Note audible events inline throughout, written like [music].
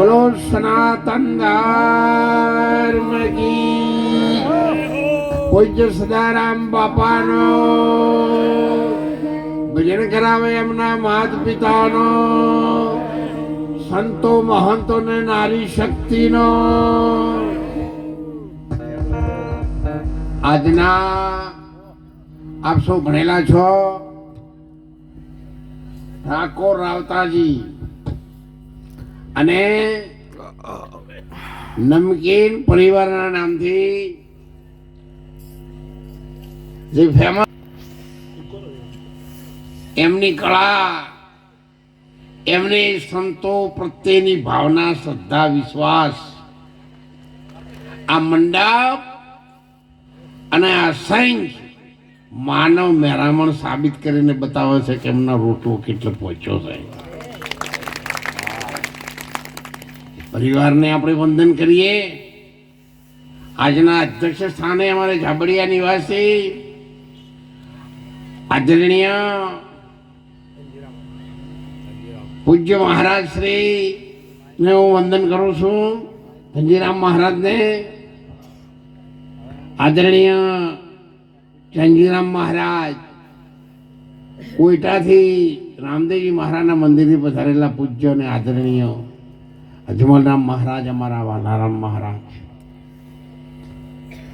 બોલો સનાતન ધર્મ પૂજ્ય સદારામ બાપાનો. ભજન કરાવે એમના માત પિતાનો સંતો મહંતો ને નારી શક્તિનો. આજના આપ સૌ ભણેલા છો. ઠાકોર રાવતાજી. અને નમકીન પરિવારના નામથી જે ફેમસ એમની કળા, એમની સંતો પ્રત્યેની ભાવના, શ્રદ્ધા, વિશ્વાસ, આ મંડપ અને આ સાયન્સ માનવ મેરામણ સાબિત કરીને બતાવે છે કે એમનો રોટલો કેટલો પહોંચ્યો છે. પરિવારને આપણે વંદન કરીએ. આજના અધ્યક્ષ સ્થાને અમારે ઝાબડિયા નિવાસી આદરણીય પૂજ્ય મહારાજ શ્રી ને હું વંદન કરું છું. ધનજીરામ મહારાજને, આદરણીય ચંજીરામ મહારાજ કોઈટાથી રામદેવજી મહારાજના મંદિરથી પધારેલા પૂજ્ય અને આદરણીય અજમલરામ મહારાજ અમારા વાલારામ મહારાજ.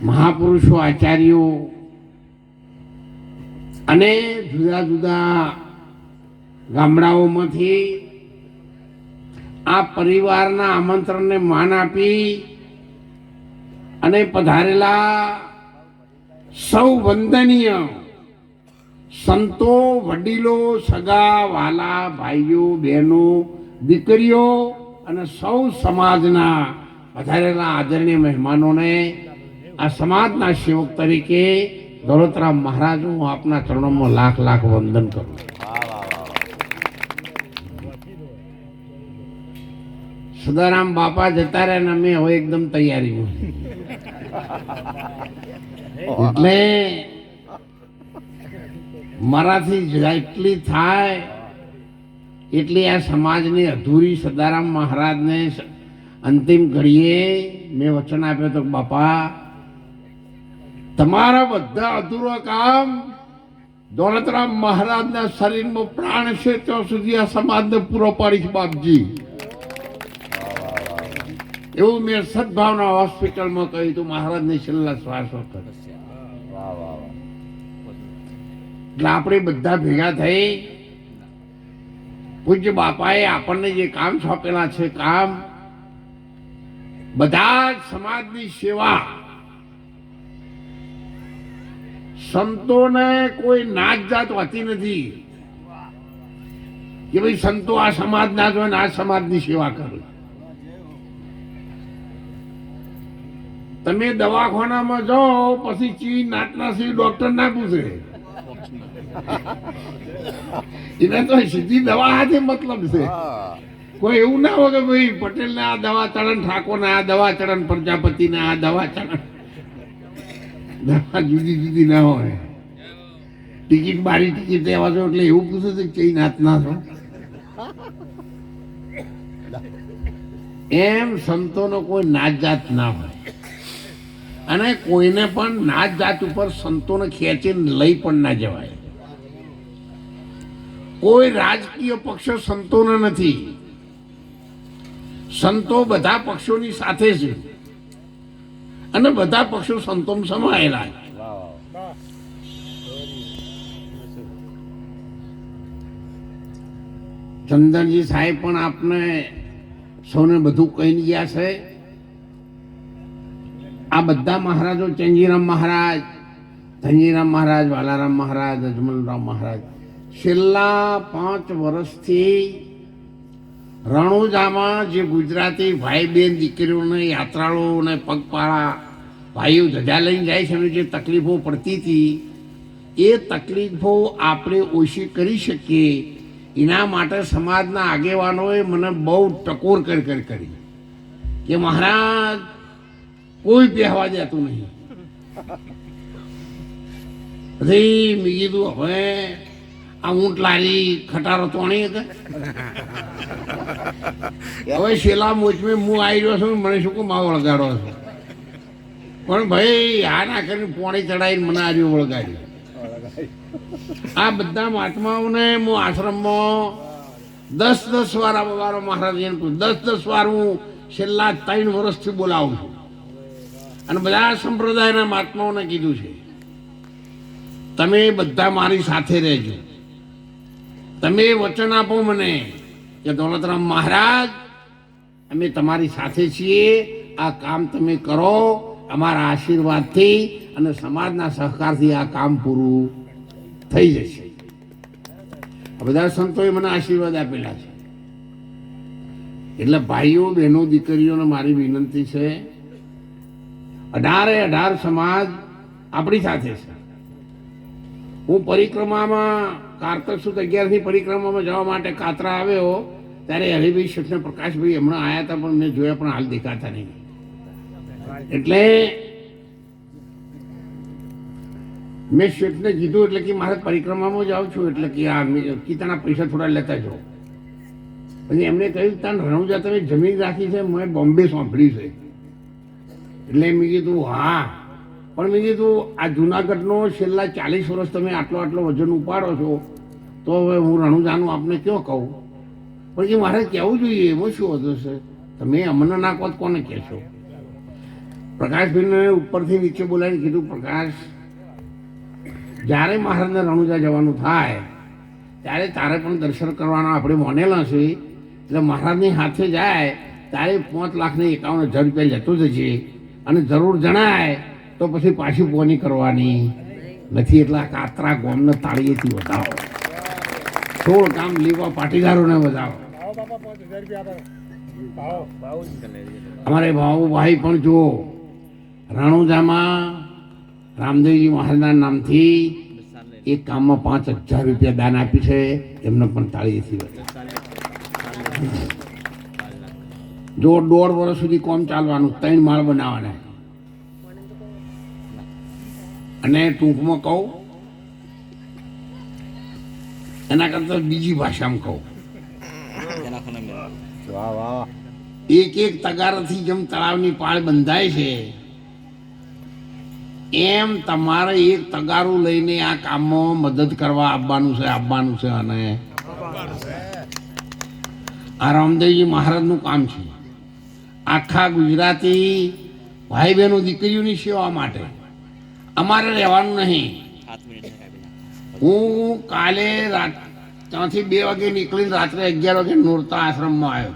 મહાપુરુષો, આચાર્યો અને જુદા જુદા ગામડાઓમાંથી આ પરિવારના આમંત્રણને માન આપી અને પધારેલા સૌ વંદનીય સંતો, વડીલો, સગા, વાલા, ભાઈઓ, બહેનો, દીકરીઓ અને સૌ સમાજના વધારેલા આદરણીય મહેમાનોને આ સમાજના સેવક તરીકે દોલતરામ મહારાજ હું આપના ચરણોમાં લાખ લાખ વંદન કરું સદારામ બાપા જતા રહ્યા અમે હવે એકદમ તૈયારીમાં એટલે મારાથી જેટલી થાય એટલી આ સમાજની અધૂરી સદારામ મહારાજને અંતિમ ઘડીએ મેં વચન આપ્યો તો બાપા તમારા બધા અધૂરો કામ દોલતરામ મહારાજના શરીરમાં પ્રાણ છે ત્યાં સુધી આ સમાજને પૂરો પાડીશ બાપજી. એવું મેં સદભાવના હોસ્પિટલમાં કહ્યું હતું મહારાજને છેલ્લા શ્વાસ વખત. એટલે આપણે બધા ભેગા થઈ પૂજ્ય બાપાએ આપણને જે કામ સોંપેલા છે, કામ બધા જ સમાજની સેવા. સંતોને કોઈ નાચ જાત હોતી નથી કે ભાઈ સંતો આ સમાજના જ આ સમાજની સેવા કરો. તમે દવાખાનામાં જાઓ, પછી ચી નાટના સિંહ ડોક્ટર ના પૂછે. [laughs] એને તો સીધી દવા હાથે મતલબ છે. કોઈ એવું ના હોય કે ભાઈ પટેલ ને આ દવા ચડન ઠાકોર ને આ દવા ચડન પ્રજાપતિ ને આ દવા ચડન. દવા જુદી જુદી ના હોય. ટિકિટ બારી ટિકિટ લેવા છો એટલે એવું પૂછે છે કે નાત ના છો. એમ સંતોનો કોઈ નાત જાત ના હોય. અને કોઈને પણ નાત જાત ઉપર સંતોને ખેંચીને લઈ પણ ના જવાય. કોઈ રાજકીય પક્ષો સંતોના નથી. સંતો બધા પક્ષોની સાથે છે અને બધા પક્ષો સંતોમાં સમાયેલા ચંદનજી સાહેબ પણ આપને સૌને બધું કહી ગયા છે. આ બધા મહારાજો ચંજીરામ મહારાજ, ધનજીરામ મહારાજ, વાલારામ મહારાજ, અજમલરામ મહારાજ. છેલ્લા પાંચ વર્ષથી રણુજામાં જે ગુજરાતી ભાઈ બહેન દીકરીઓને યાત્રાળુઓને પગપાળા ભાઈઓ ધજા લઈને જાય છે અને જે તકલીફો પડતી હતી એ તકલીફો આપણે ઓછી કરી શકીએ. એના માટે સમાજના આગેવાનોએ મને બહુ ટકોર કરી કરી કરી કે મહારાજ કોઈ બેહવા દેતું નહીં. [laughs] પછી મેં કીધું હવે આ ઊંટ લારી ખટારો તોણી હતા. હવે શેલા મોચમે હું આવી રહ્યો છું, મને શું કહું, માવો વળગાડો છે. પણ ભાઈ, આ ના કરીને પોણી ચડાવીને મને આજે વળગાડ્યું. આ બધા મહાત્માઓને હું આશ્રમમાં દસ દસ વાર આ મારો કહું, દસ દસ વાર હું છેલ્લા ત્રણ વર્ષથી બોલાવું છું. અને બધા સંપ્રદાયના મહાત્માઓને કીધું છે, તમે બધા મારી સાથે રહેજો. તમે વચન આપો મને કે દોલતરામ મહારાજ, અમે તમારી સાથે છીએ, આ કામ તમે કરો, અમારા આશીર્વાદથી અને સમાજના સહકારથી આ કામ પૂરું થઈ જશે. બધા સંતોએ મને આશીર્વાદ આપેલા છે. એટલે ભાઈઓ, બહેનો, દીકરીઓને મારી વિનંતી છે, અઢારે અઢાર સમાજ આપણી સાથે છે. હું પરિક્રમામાં કારતક સુદ અગિયારની પરિક્રમામાં જવા માટે કાતરા આવ્યો, ત્યારે હરિભાઈ શેઠ ને પ્રકાશભાઈ હમણાં આવ્યા હતા, પણ મેં જોયા પણ હાલ દેખાતા નહીં. એટલે મેં શેઠને કીધું એટલે કે મારે પરિક્રમામાં જાઉં છું, એટલે કે આ કીતાના પૈસા થોડા લેતા જાઓ. પછી એમને કહ્યું, તાન રણુજા, તમે જમીન રાખી છે, મેં બોમ્બે સાંભળી છે. એટલે મેં કીધું, હા. પણ મેં કીધું આ જુનાગઢનો છેલ્લા ચાલીસ વર્ષ તમે આટલો આટલો વજન ઉપાડો છો, તો હવે હું રણુજાનું આપને કયો કહું? પણ એ મારે કહેવું જોઈએ, એમાં શું હતો છે તમે અમને ના કોને કહેશો? પ્રકાશભાઈને ઉપરથી નીચે બોલાવીને કીધું, પ્રકાશ, જ્યારે મહારાજને રણુજા જવાનું થાય, ત્યારે તારે પણ દર્શન કરવાના આપણે માનેલા છે. એટલે મહારાજની હાથે જાય ત્યારે પાંચ લાખને એકાવન હજાર રૂપિયા લેતો જજે અને જરૂર જણાય તો પછી પાછી પોની કરવાની. નથી એટલા કાતરા ગોમને તાળીએથી વધાવો થોડ કામ લેવા, પાટીદારોને વધાવો અમારે ભાઈ પણ જુઓ. રાણુજામાં રામદેવજી મહારાજના નામથી એક કામમાં પાંચ હજાર રૂપિયા દાન આપી છે. એમને પણ તાળીએથી જો દોઢ વર્ષ સુધી કોમ ચાલવાનું, ત્રણ માળ બનાવવાના. અને ટૂંકમાં કહું એના કરતા બીજી ભાષામાં કહું. એક એક તગારથી જેમ તળાવની પાળ બંધાય છે એમ તમારે એક તગારું લઈને આ કામમાં મદદ કરવા આવવાનું છે આવવાનું છે અને આ રામદેવજી મહારાજનું કામ છે. આખા ગુજરાતી ભાઈ બહેનો દીકરીઓની સેવા માટે અમારે રહેવાનું નહીં. હું કાલે રાત ત્યાંથી બે વાગે નીકળીને રાત્રે અગિયાર વાગે નોરતા આશ્રમમાં આવ્યો